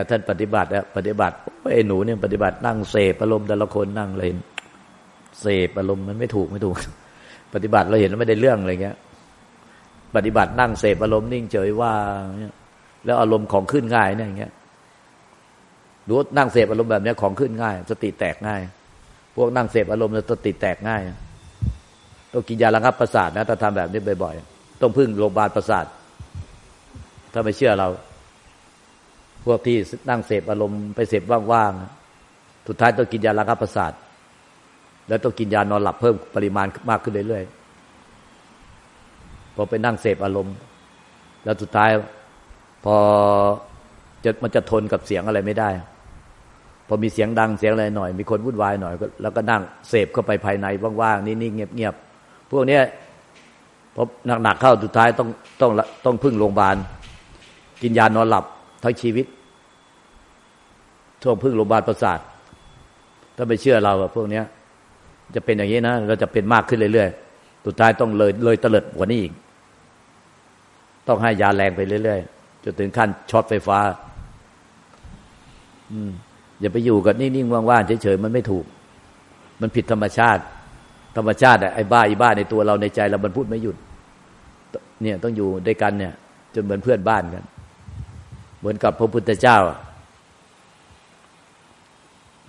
เนี่ยท่านปฏิบัติอะปฏิบัติไอ้หนูเนี่ยปฏิบัตินั่งเสพอารมณ์แต่ละคนนั่งเลยเสพอารมณ์มันไม่ถูกไม่ถูก ปฏิบัติเราเห็นว่าไม่ได้เรื่องอะไรเงี้ย ปฏิบัตินั่งเสพอารมณ์นิ่งเฉยว่าเนี่ยแล้วอารมณ์ของขึ้นง่ายเนี่ยอย่างเงี้ยดูนั่งเสพอารมณ์แบบเนี้ยของขึ้นง่าย สติแตกง่าย พวกนั่งเสพอารมณ์สติแตกง่ายต้องกินยาระงับประสาทนะถ้าทำแบบนี้บ่อยๆต้องพึ่งโรงพยาบาลประสาท ถ้าไม่เชื่อเรา พวกที่นั่งเสพอารมณ์ไปเสพว่างๆสุดท้ายต้องกินยาระงับประสาท แล้วต้องกินยานอนหลับเพิ่มปริมาณมากขึ้นเรื่อยๆพอไปนั่งเสพอารมณ์ แล้วสุดท้ายพอจะมันจะทนกับเสียงอะไรไม่ได้ พอมีเสียงดังเสียงอะไรหน่อย มีคนวุ่นวายหน่อยแล้วก็นั่งเสพเข้าไปภายในว่างๆนิ่งๆเงียบๆพวกเนี้ยพอหนักๆเข้าสุดท้ายต้องต้องต้องพึ่งโรงพยาบาลกินยานอนหลับ ทั้งชีวิตช่วงพึ่งโรงพยาบาลประสาท ถ้าไม่เชื่อเราพวกเนี้ย จะเป็นอย่างนี้นะ เราจะเป็นมากขึ้นเรื่อยๆสุดท้ายต้องเลยเลยเตลิดกว่านี้อีก ต้องให้ยาแรงไปเรื่อยๆจนถึงขั้นช็อตไฟฟ้า อืมอย่าไปอยู่กับนิ่งๆว่างๆเฉยๆมันไม่ถูก มันผิดธรรมชาติ ธรรมชาติไอ้บ้าอีบ้าในตัวเราในใจเรามันพูดไม่หยุด เนี่ยต้องอยู่ด้วยกันเนี่ย จนเหมือนเพื่อนบ้านกัน เหมือนกับพระพุทธเจ้า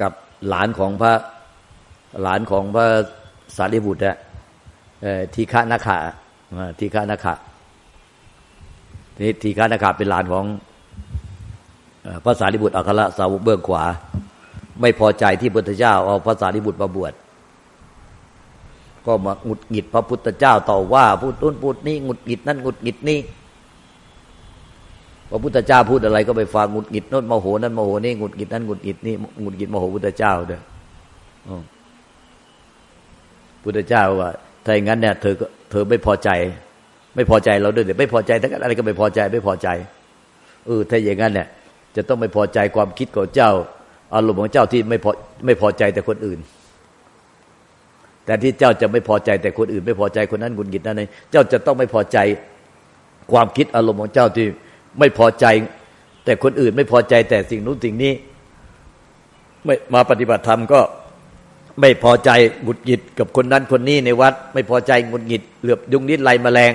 กับหลานของพระหลานของพระสารีบุตรอะทีฆานาคาทีฆานาคานี่ทีฆานาคาเป็นหลานของพระสารีบุตรอัครสาวกเบื้องขวา ไม่พอใจที่พระพุทธเจ้าเอาพระสารีบุตรมาบวชก็มาหงุดหงิดพระพุทธเจ้าต่อว่าพูดต้นพูดนี่หงุดหงิดนั่นหงุดหงิดนี่ พระพุทธเจ้าพูดอะไรก็ไปฟังหงุดหงิดโน้นโมโหนั่นโมโหนี่หงุดหงิดนั่นหงุดหงิดนี่หงุดหงิดโมโหพุทธเจ้าเด้อพุทธเจ้าว่าถ้าอย่างนั้นเนี่ยเธอเธอไม่พอใจ ไม่พอใจเราด้วยเดี๋ยวไม่พอใจทั้งอะไรก็ไม่พอใจไม่พอใจเออถ้าอย่างนั้นเนี่ยจะต้องไม่พอใจความคิดของเจ้า อารมณ์ของเจ้าที่ไม่พอไม่พอใจแต่คนอื่น แต่ที่เจ้าจะไม่พอใจแต่คนอื่น ไม่พอใจคนนั้นหงุดหงิดนั่นเองเจ้าจะต้องไม่พอใจความคิดอารมณ์ของเจ้าที่ ไม่พอใจ แต่คนอื่นไม่พอใจแต่สิ่งนู้นสิ่งนี้ ไม่มาปฏิบัติธรรมก็ไม่พอใจหงุดหงิดกับคนนั้นคนนี้ในวัด ไม่พอใจหงุดหงิดเหลือบยุงนิดไล่แมลง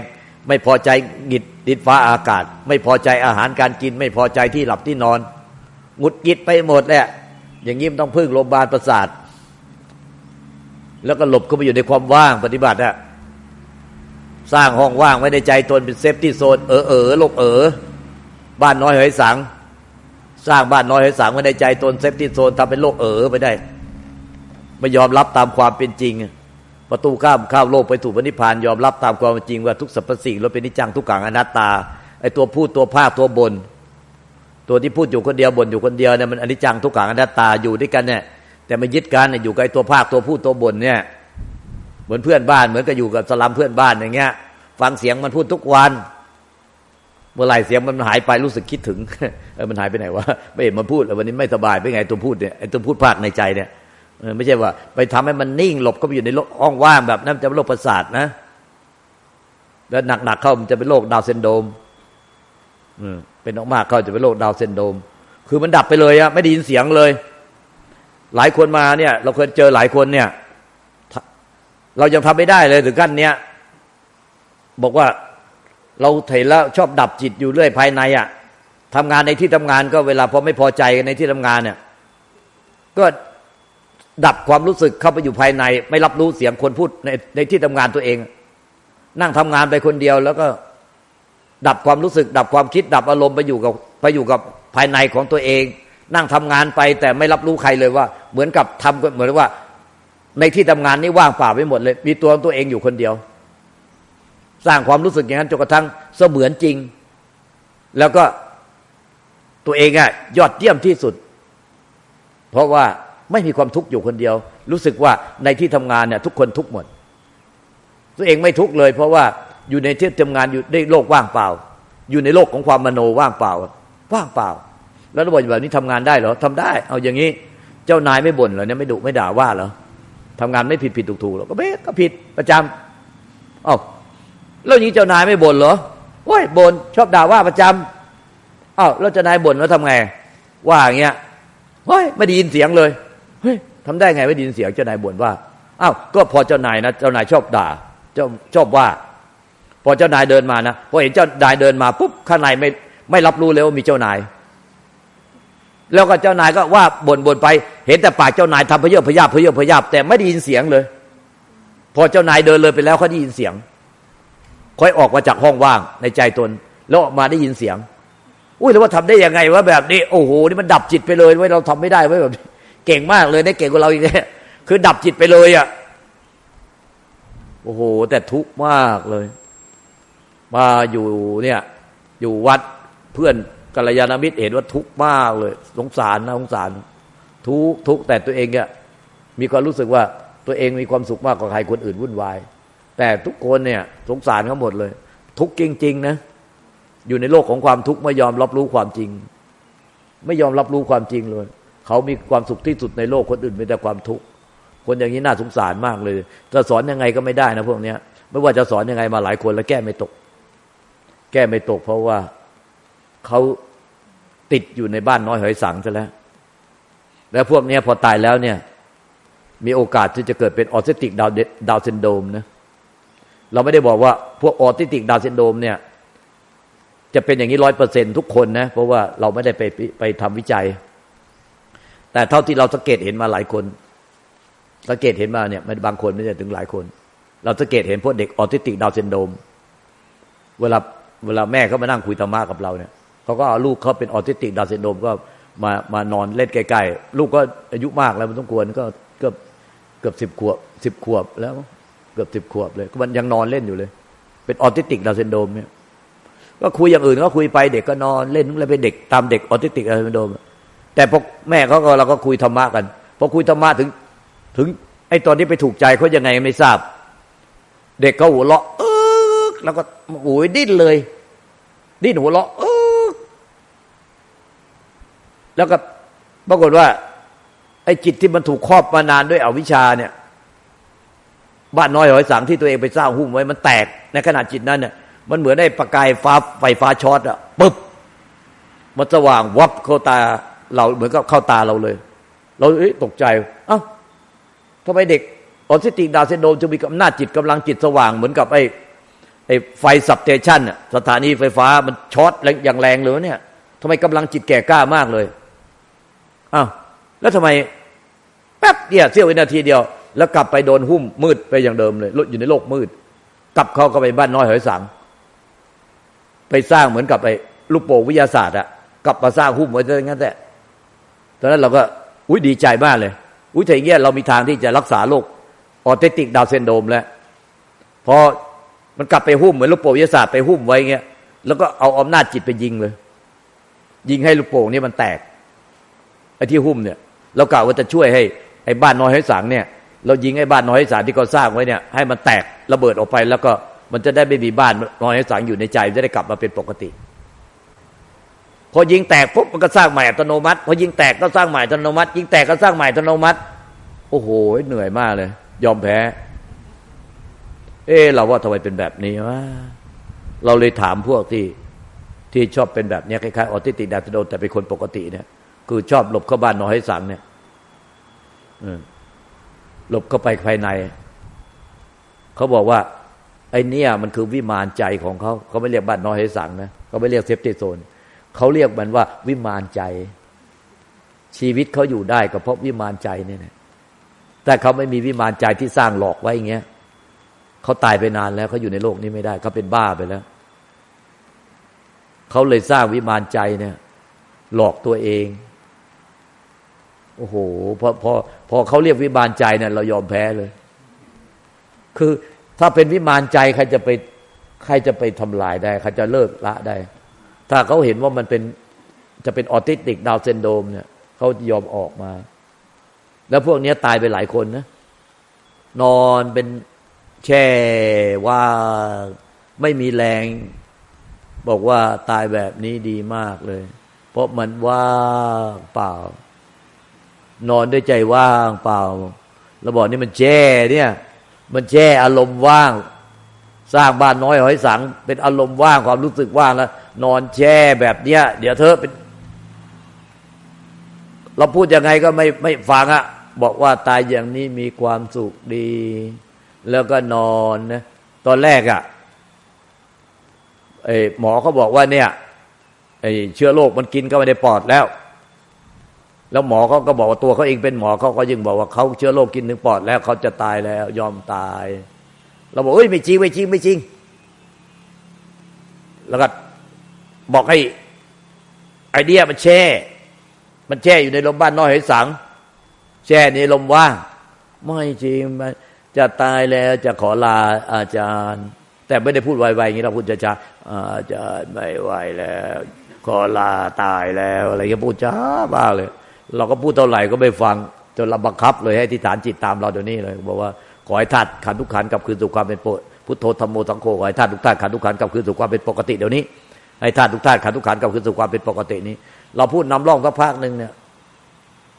ไม่พอใจหงิดดินฟ้าอากาศ ไม่พอใจอาหารการกิน ไม่พอใจที่หลับที่นอนหงุดหงิดไปหมดแหละอย่างนี้มันต้องพึ่งโรงพยาบาลประสาท แล้วก็หลบเข้าไปอยู่ในความว่างปฏิบัติอะสร้างห้องว่างไว้ในใจตนเป็นเซฟที่โซนเออเออลกเออ บ้านน้อยเหยสัง สร้างบ้านน้อยเหยสังไว้ในใจตนเซฟที่โซนทำเป็นโลกเอ๋อไปได้ ไม่ยอมรับตามความเป็นจริง ประตูข้ามข้ามโลกไปถูกนิพพาน ยอมรับตามความจริง ว่าทุกสรรพสิ่งเราเป็นนิจังทุกขังอนัตตาไอตัวพูดตัวภาคตัวบน ตัวที่พูดอยู่คนเดียวบนอยู่คนเดียวเนี่ยมันอนิจจังทุกขังอนัตตาอยู่ด้วยกันเนี่ยแต่ไม่ยึดกันอยู่กับไอตัวภาคตัวพูดตัวบนเนี่ยเหมือนเพื่อนบ้านเหมือนกับอยู่กับสลัมเพื่อนบ้านอย่างเงี้ย ฟังเสียงมันพูดทุกวัน เมื่อไหร่เสียงมันหายไปรู้สึกคิดถึงเออมันหายไปไหนวะไม่เห็นมันพูดวันนี้ไม่สบายไปไงตัวพูดเนี่ยไอ้ตัวพูดภาคในใจเนี่ยไม่ใช่ว่า ไปทำให้มันนิ่งหลบเข้าไปอยู่ในห้องว่างแบบนั้นจะเป็นโรคประสาทนะแล้วหนักๆเข้ามันจะเป็นโรคดาวเซนโดมอืมเป็นอกมากเข้าจะเป็นโรคดาวเซนโดม คือมันดับไปเลยอะไม่ได้ยินเสียงเลย หลายคนมาเนี่ย เราเคยเจอหลายคนเนี่ย เรายังทำไม่ได้เลยถึงขั้นเนี้ยบอกว่า เราเห็นแล้วชอบดับจิตอยู่เรื่อยภายในอะทำงานในที่ทำงานก็เวลาพอไม่พอใจในที่ทำงานเนี่ย ก็ดับความรู้สึกเข้าไปอยู่ภายใน ไม่รับรู้เสียงคนพูดในในที่ทำงานตัวเอง นั่งทำงานไปคนเดียว แล้วก็ดับความรู้สึก ดับความคิด ดับอารมณ์ไปอยู่กับไปอยู่กับภายในของตัวเอง นั่งทำงานไปแต่ไม่รับรู้ใครเลยว่า เหมือนกับทำเหมือนว่า ในที่ทำงานนี่ว่างเปล่าไปหมดเลย มีตัวตัวเองอยู่คนเดียว สร้างความรู้สึกอย่างนั้นจนกระทั่งเสมือนจริง แล้วก็ตัวเองอะยอดเยี่ยมที่สุด เพราะว่าไม่มีความทุกข์อยู่คนเดียว รู้สึกว่าในที่ทำงานเนี่ยทุกคนทุกหมด ตัวเองไม่ทุกเลย เพราะว่าอยู่ในที่ทำงานอยู่ในโลกว่างเปล่า อยู่ในโลกของความมโนว่างเปล่า ว่างเปล่า แล้วระบบแบบนี้ทำงานได้เหรอทำได้ เอาอย่างนี้ เจ้านายไม่บ่นเหรอเนี่ยไม่ดุไม่ด่าว่าเหรอทำงานไม่ผิดผิดถูกถูกหรอก็เบ๊ก็ผิดประจำอ๋อ แล้วอย่างนี้เจ้านายไม่บ่นเหรอโอ้ยบ่นชอบด่าว่าประจำอ้าวแล้วเจ้านายบ่นแล้วทำไง ว่าอย่างเงี้ยเฮ้ยไม่ได้ยินเสียงเลยเฮ้ยทำได้ไงไม่ได้ยินเสียงเจ้านายบ่นว่าอ้าวก็พอเจ้านายนะเจ้านายชอบด่าเจ้าชอบว่า พอเจ้านายเดินมานะพอเห็นเจ้านายเดินมาปุ๊บข้างในไม่ไม่รับรู้เลยว่ามีเจ้านาย แล้วก็เจ้านายก็ว่าบ่นบ่นไป เห็นแต่ปากเจ้านายทำเพเยอะพยาบเพเยอะพยาบแต่ไม่ได้ยินเสียงเลย พอเจ้านายเดินเลยไปแล้วเขาได้ยินเสียง ค่อยออกมาจากห้องว่างในใจตน แล้วออกมาได้ยินเสียง อุ้ยแล้วว่าทำได้ยังไงวะแบบนี้ โอ้โห นี่มันดับจิตไปเลยไว้เราทำไม่ได้ไว้แบบเก่งมากเลยได้เก่งกว่าเราอีกเนี่ยคือดับจิตไปเลยอะ่ะ โอ้โห แต่ทุกข์มากเลย มาอยู่เนี่ย อยู่วัดเพื่อนกัลยาณมิตรเห็นว่าทุกข์มากเลย สงสารนะสงสาร ทุกทุกแต่ตัวเองเนี่ยมีความรู้สึกว่าตัวเองมีความสุขมากกว่าใครคนอื่นวุ่นวาย แต่ทุกคนเนี่ยสงสารเขาหมดเลย ทุกจริง ๆ นะ อยู่ในโลกของความทุกข์ไม่ยอมรับรู้ความจริง ไม่ยอมรับรู้ความจริงเลย เขามีความสุขที่สุดในโลกคนอื่นมีแต่ความทุกข์คนอย่างนี้น่าสงสารมากเลย จะสอนยังไงก็ไม่ได้นะพวกเนี้ย ไม่ว่าจะสอนยังไงมาหลายคนแล้วแก้ไม่ตก แก้ไม่ตก เพราะว่าเขาติดอยู่ในบ้านน้อยหอยสังซะแล้ว แล้วพวกเนี้ยพอตายแล้วเนี่ย มีโอกาสที่จะเกิดเป็นออทิสติกดาวดาวซินโดมนะ เราไม่ได้บอกว่าพวกออทิสติกดาวซินโดมเนี่ย จะเป็นอย่างนี้ร้อยเปอร์เซ็นทุกคนนะ เพราะว่าเราไม่ได้ไปไปทำวิจัย แต่เท่าที่เราสังเกตเห็นมาหลายคน สังเกตเห็นมาเนี่ยมันบางคนไม่ใช่ถึงหลายคน เราสังเกตเห็นพวกเด็กออทิสติกดาวซินโดม เวลาเวลาแม่เขามานั่งคุยธรรมะกับเราเนี่ยเขาก็เอาลูกเขาเป็นออทิสติกดาวซินโดมก็มามานอนเล่นใกล้ๆลูกก็อายุมากแล้วมันต้องกวนก็เกือบเกือบสิบขวบสิบขวบแล้ว เกือบสิบขวบเลยมันยังนอนเล่นอยู่เลย เป็นออทิสติกดาวเซนโดมเนี่ยก็คุยอย่างอื่นก็คุยไปเด็กก็นอนเล่นแล้วเป็นเด็กตามเด็กออทิสติกดาวเซนโดมแต่พอแม่เขาก็เราก็คุยธรรมะกันพอคุยธรรมะถึง ถึง ไอ้ตอนที่ไปถูกใจเขายังไงไม่ทราบ เด็กเขาหัวเราะเออแล้วก็โอ้ยดิ้นเลย ดิ้นหัวเราะเออแล้วก็ปรากฏว่า ไอ้จิตที่มันถูกครอบมานานด้วยอวิชชาเนี่ย บ้านน้อยหอยสังที่ตัวเองไปสร้างหุ้มไว้มันแตกในขณะจิตนั้นเนี่ยมันเหมือนได้ประกายฟ้าไฟฟ้าช็อตอะปึ๊บมันสว่างวับเข้าตาเราเหมือนกับเข้าตาเราเลย เราเอ้ยตกใจเอ้าทำไมเด็กออทิสติกดาวน์ซินโดมจะมีอำนาจจิตกำลังจิตสว่างเหมือนกับไอ้ไอ้ไฟสับเตชันสถานีไฟฟ้ามันช็อตอย่างแรงเลยเนี่ยทำไมกำลังจิตแก่กล้ามากเลยอ้าวแล้วทำไมแป๊บเดียวเสี้ยววินาทีเดียว แล้วกลับไปโดนหุ้มมืดไปอย่างเดิมเลยอยู่ในโลกมืด กลับเขาก็ไปบ้านน้อยหอยสัง ไปสร้างเหมือนกับไอ้ลูกโป่งวิทยาศาสตร์อะกลับมาสร้างหุ้มไว้ซะงั้นแต่ตอนนั้นเราก็อุ้ยดีใจมากเลย อุ้ยถ้าอย่างเงี้ยเรามีทางที่จะรักษาโรคออทิสติกดาวน์ซินโดมแล้วพอมันกลับไปหุ้มเหมือนลูกโป่งวิทยาศาสตร์ไปหุ้มไว้เงี้ยแล้วก็เอาอำนาจจิตไปยิงเลย ยิงให้ลูกโป่งนี้มันแตกไอ้ที่หุ้มเนี่ยเรากล่าวว่าจะช่วยให้ไอ้บ้านน้อยให้สังเนี่ย เรายิงไอ้บ้านน้อยให้สังที่เขาสร้างไว้เนี่ยให้มันแตกระเบิดออกไป แล้วก็มันจะได้ไม่มีบ้านน้อยให้สังอยู่ในใจจะได้กลับมาเป็นปกติ พอยิงแตกปุ๊บมันก็สร้างใหม่อัตโนมัติพอยิงแตกก็สร้างใหม่อัตโนมัติ ยิงแตกก็สร้างใหม่อัตโนมัติ โอ้โหเหนื่อยมากเลย ยอมแพ้ เออเราว่าทำไมเป็นแบบนี้วะเราเลยถามพวกที่ที่ชอบเป็นแบบนี้คล้ายๆออทิสติกดาวน์โดแต่เป็นคนปกติเนี่ยคือชอบหลบเข้าบ้านน้อยให้สังเนี่ย อืม หลบเข้าไปภายใน เขาบอกว่า ไอ้นี่มันคือวิมานใจของเขา เขาไม่เรียกบ้านน้อยให้สังนะเขาไม่เรียกเซฟตี้โซนเขาเรียกมันว่า วิมานใจ ชีวิตเขาอยู่ได้ก็เพราะวิมานใจเนี่ยนะแต่เขาไม่มีวิมานใจที่สร้างหลอกไว้อย่างเงี้ยเขาตายไปนานแล้วเขาอยู่ในโลกนี้ไม่ได้เขาเป็นบ้าไปแล้วเขาเลยสร้างวิมานใจเนี่ย หลอกตัวเอง โอ้โหพอพอพอเขาเรียกวิมานใจเนี่ยเรายอมแพ้เลย คือถ้าเป็นวิมานใจใครจะไปใครจะไปทำลายได้ใครจะเลิกละได้ ถ้าเขาเห็นว่ามันเป็นจะเป็นออทิสติกดาวน์ซินโดมเนี่ยเขายอมออกมา แล้วพวกนี้ตายไปหลายคนนะ นอนเป็นแช่ว่าไม่มีแรง บอกว่าตายแบบนี้ดีมากเลย เพราะมันว่าเปล่า นอนด้วยใจว่างเปล่าราบอกนี่มันแช่เนี่ย มันแช่อารมณ์ว่าง สร้างบ้านน้อยหอยสัง เป็นอารมณ์ว่างความรู้สึกว่างแล้วนอนแช่แบบเนี้ย เดี๋ยวเธอเป็น เราพูดยังไงก็ไม่ไม่ฟังอะบอกว่าตายอย่างนี้มีความสุขดี แล้วก็นอนนะตอนแรกอะไอหมอเขาบอกว่าเนี่ยไอเชื้อโรคมันกินก็ไม่ได้ปอดแล้ว แล้วหมอเขาก็บอกว่าตัวเขาเองเป็นหมอเขาก็ยิ่งบอกว่าเขาเชื้อโรคกินถึงปอดแล้วเขาจะตายแล้ว ยอมตาย เราบอกเอ้ยไม่จริงไม่จริงไม่จริง แล้วก็บอกให้ไอเดียมันแช่ มันแช่อยู่ในลมบ้านน้อยหอยสัง แช่ในลมว่างไม่จริงมันจะตายแล้วจะขอลาอาจารย์ แต่ไม่ได้พูดไวๆอย่างนี้เราพูดช้าๆอาจารย์ไม่ไหวแล้ว ขอลาตายแล้ว อะไรก็พูดช้าบ้าเลย เราก็พูดเท่าไหร่ก็ไม่ฟังจนเราบังคับเลยให้ที่ฐานจิตตามเราเดี๋ยวนี้เลยบอกว่าขอให้ธาตุขันทุกขันกับคืนสู่ความเป็นปกพุทโธธรรมโมสังโฆขอให้ธาตุทุกธาตุขันทุกขันกับคืนสู่ความเป็นปกติเดี๋ยวนี้ให้ธาตุทุกธาตุขันทุกขันกับคืนสู่ความเป็นปกตินี้ เราพูดนำร่องสักพักหนึ่งเนี่ย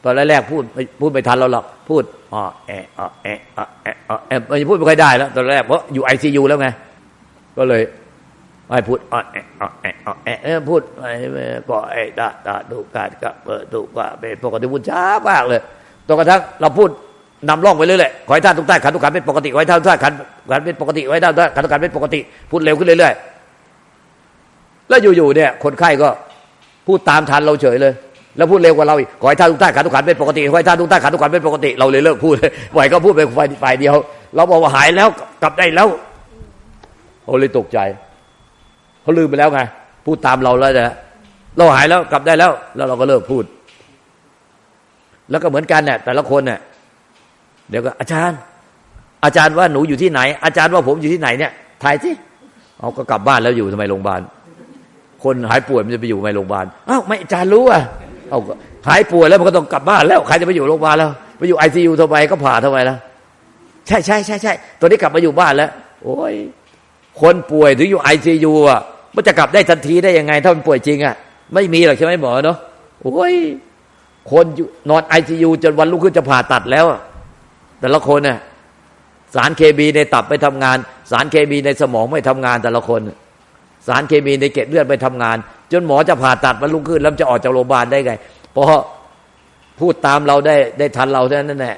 ตอนแรกๆพูดไม่พูดไม่ทันเราหรอกพูดอ๋อแอะอ๋อแอะอ๋อแอะอ๋อแอะมันพูดไม่ค่อยได้แล้ว ตอนแรกเพราะอยู่ไอซียูแล้วไงก็เลย ไม่พูดอ๋อแอะอ๋อแอะอ๋อแอะเออพูดไอ้ก็ไอ้ตาตาดูการกับเปิดดูว่าเป็นปกติพูดช้ามากเลยจนกระทั่งเราพูดนำร่องไปเรื่อยๆขอให้ท่านทุกท่านขันทุกขันเป็นปกติขอให้ท่านทุกท่านขันขันเป็นปกติขอให้ท่านทุกท่านขันทุกขันเป็นปกติ พูดเร็วขึ้นเรื่อยๆแล้วอยู่ๆเนี่ย คนไข้ก็พูดตามทันเราเฉยเลย แล้วพูดเร็วกว่าเราอีกขอให้ท่านทุกท่านขันทุกขันเป็นปกติขอให้ท่านทุกท่านขันทุกขันเป็นปกติ เราเลยเลิกพูดปล่อยก็พูดไปฝ่ายฝ่ายเดียว เราบอกว่าหายแล้วกลับได้แล้วเขาเลยตกใจ เขาลืมไปแล้วไง พูดตามเราแล้วนะเราหายแล้วกลับได้แล้ว แล้วเราก็เลิกพูด แล้วก็เหมือนกันเนี่ยแต่ละคนเนี่ยเดี๋ยวก็อาจารย์ อาจารย์ว่าหนูอยู่ที่ไหน อาจารย์ว่าผมอยู่ที่ไหนเนี่ยถ่ายสิเอาก็กลับบ้านแล้วอยู่ทำไมโรงพยาบาลคนหายป่วยมันจะไปอยู่ทำไมโรงพยาบาลอ้าวไม่อาจารย์รู้อะเอาก็หายป่วยแล้วมันก็ต้องกลับบ้านแล้วใครจะไปอยู่โรงพยาบาลแล้วไปอยู่ไอซียูทำไมก็ผ่าทำไมล่ะใช่ใช่ใช่ใช่ตอนนี้กลับมาอยู่บ้านแล้ว โอ้ยคนป่วยถึงอยู่ไอซียูอะ มันจะกลับได้ทันทีได้ยังไง ถ้ามันป่วยจริงอะ ไม่มีหรอกใช่ไหมหมอเนาะโอ้ยคนนอนไอซียูจนวันรุ่งขึ้นจะผ่าตัดแล้วแต่ละคนน่ะสารเคมีในตับไม่ทำงาน สารเคมีในสมองไม่ทำงานแต่ละคน สารเคมีในเกล็ดเลือดไปทำงาน จนหมอจะผ่าตัดมันลุกขึ้นแล้วจะออกจากโรงพยาบาลได้ไงเพราะพูดตามเราได้ได้ทันเราเท่านั้นแหละ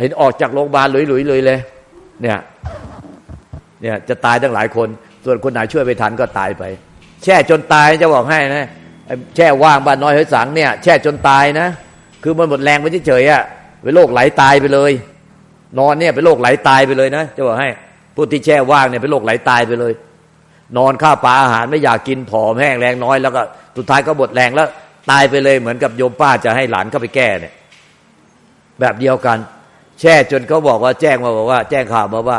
เห็นออกจากโรงพยาบาลหลุยๆเลยเลย เนี่ย เนี่ยจะตายตั้งหลายคน ส่วนคนไหนช่วยไปทันก็ตายไป แช่จนตายจะบอกให้นะแช่ว่างบ้านน้อยเฮ้ยสังเนี่ยแช่จนตายนะ คือมันหมดแรงไปเฉยๆอะเป็นโรคไหลตายไปเลย นอนเนี่ยเป็นโรคไหลตายไปเลยนะจะบอกให้ผู้ที่แช่ว่างเนี่ยเป็นโรคไหลตายไปเลย นอนข้าวปลาอาหารไม่อยากกินผอมแห้งแรงน้อยแล้วก็สุดท้ายก็หมดแรงแล้วตายไปเลยเหมือนกับโยมป้าจะให้หลานเข้าไปแก้เนี่ย แบบเดียวกัน แช่จนเขาบอกว่าแจ้งมาบอกว่า แจ้งข่าวมาว่า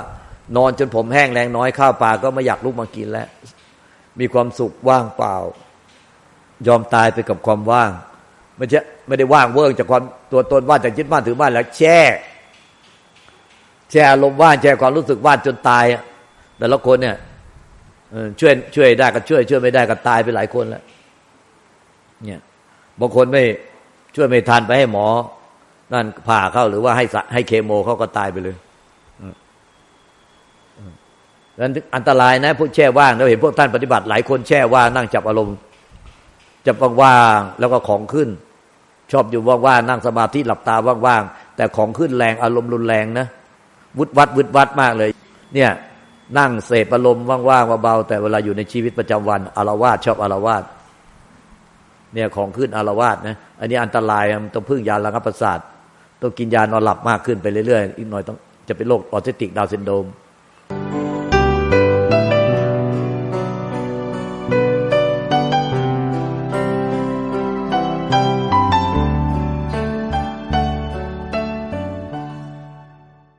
นอนจนผมแห้งแรงน้อยข้าวปลาก็ไม่อยากลุกมากินแล้ว มีความสุขว่างเปล่า ยอมตายไปกับความว่างไม่ใช่ไม่ได้ว่างเวิ้งจากความตัวตนว่างจากยึดบ้านถือบ้านแล้วแช่แช่อารมณ์ว่างแช่ความรู้สึกว่างจนตายแต่ละคนเนี่ยช่วยช่วยได้ก็ช่วย ช่วยไม่ได้ก็ตายไปหลายคนแล้วเนี่ยบางคนไม่ช่วยไม่ทันไปให้หมอ นั่นผ่าเข้าหรือว่าให้สะให้เคมีเขาก็ตายไปเลย นั้นอันตรายนะพวกแช่ว่างเราเห็นพวกท่านปฏิบัติหลายคนแช่ว่างนั่งจับอารมณ์จับว่างๆแล้วก็ของขึ้น ชอบอยู่ว่างๆนั่งสมาธิหลับตาว่างๆแต่ของขึ้นแรงอารมณ์รุนแรงนะวุดวัดวุดวัดมากเลย เนี่ยนั่งเสพอารมณ์ว่างๆเบาๆแต่เวลาอยู่ในชีวิตประจำวันอารวาสชอบอารวาสเนี่ยของขึ้นอารวาสนะอันนี้อันตรายมันต้องพึ่งยาระงับประสาทต้องกินยานอนหลับมากขึ้นไปเรื่อยๆอีกหน่อยต้องจะเป็นโรคออทิสติกดาวซินโดรม